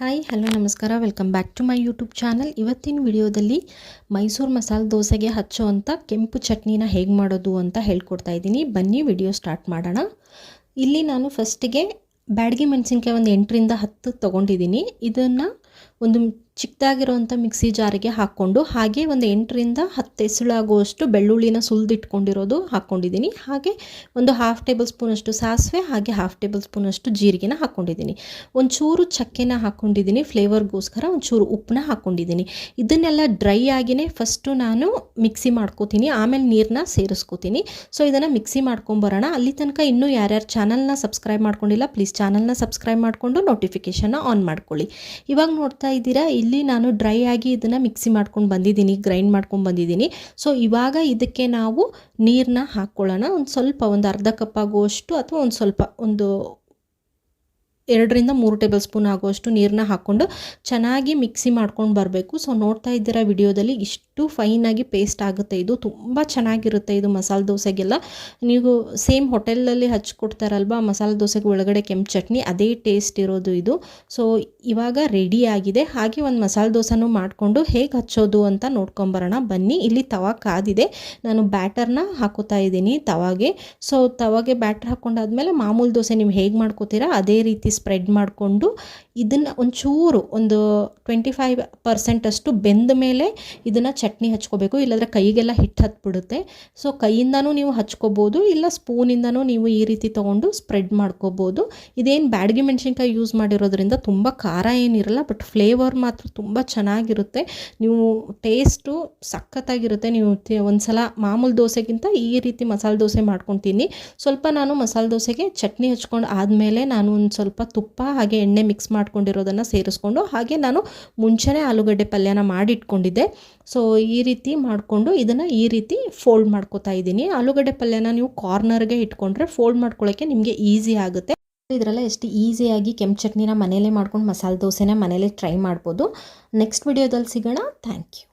Hi hello ನಮಸ್ಕಾರ. Welcome back to my YouTube channel ಇವತ್ತಿನ ವಿಡಿಯೋದಲ್ಲಿ ಮೈಸೂರು ಮಸಾಲೆ ದೋಸೆಗೆ ಹಚ್ಚೋವಂಥ ಕೆಂಪು ಚಟ್ನಿನ ಹೇಗೆ ಮಾಡೋದು ಅಂತ ಹೇಳ್ಕೊಡ್ತಾ ಇದ್ದೀನಿ. ಬನ್ನಿ, ವಿಡಿಯೋ ಸ್ಟಾರ್ಟ್ ಮಾಡೋಣ. ಇಲ್ಲಿ ನಾನು ಫಸ್ಟಿಗೆ ಬ್ಯಾಡಗಿ ಮೆಣಸಿನ್ಕಾಯಿ ಒಂದು ಎಂಟರಿಂದ ಹತ್ತು ತೊಗೊಂಡಿದ್ದೀನಿ. ಇದನ್ನು ಒಂದು ಚಿಕ್ಕದಾಗಿರೋವಂಥ ಮಿಕ್ಸಿ ಜಾರಿಗೆ ಹಾಕ್ಕೊಂಡು ಹಾಗೆ ಒಂದು ಎಂಟರಿಂದ ಹತ್ತು ಎಸಳಾಗುವಷ್ಟು ಬೆಳ್ಳುಳ್ಳಿನ ಸುಲಿದಿಟ್ಕೊಂಡಿರೋದು ಹಾಕ್ಕೊಂಡಿದ್ದೀನಿ. ಹಾಗೆ ಒಂದು ಹಾಫ್ ಟೇಬಲ್ ಸ್ಪೂನಷ್ಟು ಸಾಸಿವೆ, ಹಾಗೆ ಹಾಫ್ ಟೇಬಲ್ ಸ್ಪೂನಷ್ಟು ಜೀರಿಗೆನ ಹಾಕ್ಕೊಂಡಿದ್ದೀನಿ. ಒಂಚೂರು ಚಕ್ಕೆನ ಹಾಕ್ಕೊಂಡಿದ್ದೀನಿ ಫ್ಲೇವರ್ಗೋಸ್ಕರ ಒಂಚೂರು ಉಪ್ಪನ್ನ ಹಾಕ್ಕೊಂಡಿದ್ದೀನಿ. ಇದನ್ನೆಲ್ಲ ಡ್ರೈ ಆಗಿಯೇ ಫಸ್ಟು ನಾನು ಮಿಕ್ಸಿ ಮಾಡ್ಕೋತೀನಿ, ಆಮೇಲೆ ನೀರನ್ನ ಸೇರಿಸ್ಕೋತೀನಿ. ಸೊ ಇದನ್ನು ಮಿಕ್ಸಿ ಮಾಡ್ಕೊಂಬರೋಣ. ಅಲ್ಲಿ ತನಕ ಇನ್ನೂ ಯಾರ್ಯಾರು ಚಾನಲ್ನ ಸಬ್ಸ್ಕ್ರೈಬ್ ಮಾಡ್ಕೊಂಡಿಲ್ಲ ಪ್ಲೀಸ್ ಚಾನಲ್ನ ಸಬ್ಸ್ಕ್ರೈಬ್ ಮಾಡಿಕೊಂಡು ನೋಟಿಫಿಕೇಷನ್ನ ಆನ್ ಮಾಡ್ಕೊಳ್ಳಿ. ಇವಾಗ ನೋಡ್ತಾ ಇದ್ದೀರಾ ಇಲ್ಲಿ ನಾನು ಡ್ರೈ ಆಗಿ ಇದನ್ನು ಮಿಕ್ಸಿ ಮಾಡ್ಕೊಂಡು ಬಂದಿದ್ದೀನಿ ಗ್ರೈಂಡ್ ಮಾಡ್ಕೊಂಡು ಬಂದಿದ್ದೀನಿ. ಸೊ ಇವಾಗ ಇದಕ್ಕೆ ನಾವು ನೀರನ್ನ ಹಾಕ್ಕೊಳ್ಳೋಣ. ಒಂದು ಸ್ವಲ್ಪ, ಒಂದು ಅರ್ಧ ಕಪ್ ಆಗುವಷ್ಟು ಅಥವಾ ಒಂದು ಸ್ವಲ್ಪ, ಒಂದು ಎರಡರಿಂದ ಮೂರು ಟೇಬಲ್ ಸ್ಪೂನ್ ಆಗುವಷ್ಟು ನೀರನ್ನ ಹಾಕ್ಕೊಂಡು ಚೆನ್ನಾಗಿ ಮಿಕ್ಸಿ ಮಾಡ್ಕೊಂಡು ಬರಬೇಕು. ಸೊ ನೋಡ್ತಾ ಇದ್ದೀರಾ ವಿಡಿಯೋದಲ್ಲಿ ಇಷ್ಟು ಫೈನಾಗಿ ಪೇಸ್ಟ್ ಆಗುತ್ತೆ. ಇದು ತುಂಬ ಚೆನ್ನಾಗಿರುತ್ತೆ ಇದು ಮಸಾಲೆ ದೋಸೆಗೆಲ್ಲ. ನೀವು ಸೇಮ್ ಹೋಟೆಲಲ್ಲಿ ಹಚ್ಕೊಡ್ತಾರಲ್ವ ಮಸಾಲೆ ದೋಸೆಗೆ ಒಳಗಡೆ ಕೆಂಪು ಚಟ್ನಿ, ಅದೇ ಟೇಸ್ಟ್ ಇರೋದು ಇದು. ಸೊ ಇವಾಗ ರೆಡಿ ಆಗಿದೆ. ಹಾಗೆ ಒಂದು ಮಸಾಲೆ ದೋಸೆನೂ ಮಾಡಿಕೊಂಡು ಹೇಗೆ ಹಚ್ಚೋದು ಅಂತ ನೋಡ್ಕೊಂಬರೋಣ. ಬನ್ನಿ, ಇಲ್ಲಿ ತವಾ ಕಾದಿದೆ. ನಾನು ಬ್ಯಾಟರ್ನ ಹಾಕೋತಾ ಇದ್ದೀನಿ ತವಾಗೆ. ಸೊ ತವಾಗೆ ಬ್ಯಾಟರ್ ಹಾಕ್ಕೊಂಡಾದ್ಮೇಲೆ ಮಾಮೂಲು ದೋಸೆ ನೀವು ಹೇಗೆ ಮಾಡ್ಕೋತೀರಾ ಅದೇ ರೀತಿ ಸ್ಪ್ರೆಡ್ ಮಾಡಿಕೊಂಡು ಇದನ್ನು ಒಂಚೂರು ಒಂದು ಟ್ವೆಂಟಿ ಫೈವ್ ಪರ್ಸೆಂಟಷ್ಟು ಬೆಂದ ಮೇಲೆ ಇದನ್ನು ಚಟ್ನಿ ಹಚ್ಕೋಬೇಕು, ಇಲ್ಲಾಂದರೆ ಕೈಗೆಲ್ಲ ಹಿಟ್ಟು ಹತ್ಬಿಡುತ್ತೆ. ಸೊ ಕೈಯಿಂದನೂ ನೀವು ಹಚ್ಕೋಬೋದು, ಇಲ್ಲ ಸ್ಪೂನಿಂದನೂ ನೀವು ಈ ರೀತಿ ತೊಗೊಂಡು ಸ್ಪ್ರೆಡ್ ಮಾಡ್ಕೋಬೋದು. ಇದೇನು ಬ್ಯಾಡಗಿ ಮೆಣಸಿನ್ಕಾಯಿ ಯೂಸ್ ಮಾಡಿರೋದ್ರಿಂದ ತುಂಬ ಖಾರ ಏನಿರಲ್ಲ ಬಟ್ ಫ್ಲೇವರ್ ಮಾತ್ರ ತುಂಬ ಚೆನ್ನಾಗಿರುತ್ತೆ. ನೀವು ಟೇಸ್ಟು ಸಖತ್ತಾಗಿರುತ್ತೆ. ನೀವು ಒಂದು ಸಲ ಮಾಮೂಲು ದೋಸೆಗಿಂತ ಈ ರೀತಿ ಮಸಾಲೆ ದೋಸೆ ಮಾಡ್ಕೊತೀನಿ. ಸ್ವಲ್ಪ ನಾನು ಮಸಾಲೆ ದೋಸೆಗೆ ಚಟ್ನಿ ಹಚ್ಕೊಂಡು ಆದಮೇಲೆ ನಾನು ಒಂದು ಸ್ವಲ್ಪ ತುಪ್ಪ ಹಾಗೆ ಎಣ್ಣೆ ಮಿಕ್ಸ್ ಮಾಡ್ಕೊಂಡಿರೋದನ್ನು ಸೇರಿಸ್ಕೊಂಡು ಹಾಗೆ ನಾನು ಮುಂಚೆನೇ ಆಲೂಗಡ್ಡೆ ಪಲ್ಯನ ಮಾಡಿಟ್ಕೊಂಡಿದ್ದೆ. ಸೊ ಈ ರೀತಿ ಮಾಡಿಕೊಂಡು ಇದನ್ನು ಈ ರೀತಿ ಫೋಲ್ಡ್ ಮಾಡ್ಕೋತಾ ಇದ್ದೀನಿ. ಆಲೂಗಡ್ಡೆ ಪಲ್ಯನ ನೀವು ಕಾರ್ನರ್ಗೆ ಇಟ್ಕೊಂಡ್ರೆ ಫೋಲ್ಡ್ ಮಾಡ್ಕೊಳ್ಳೋಕ್ಕೆ ನಿಮಗೆ ಈಸಿ ಆಗುತ್ತೆ. ಇದರಲ್ಲ ಎಷ್ಟು ಈಸಿಯಾಗಿ ಕೆಂಪು ಚಟ್ನಿನ ಮನೇಲೇ ಮಾಡ್ಕೊಂಡು ಮಸಾಲೆ ದೋಸೆನ ಮನೇಲೇ ಟ್ರೈ ಮಾಡ್ಬೋದು. ನೆಕ್ಸ್ಟ್ ವಿಡಿಯೋದಲ್ಲಿ ಸಿಗೋಣ. Thank you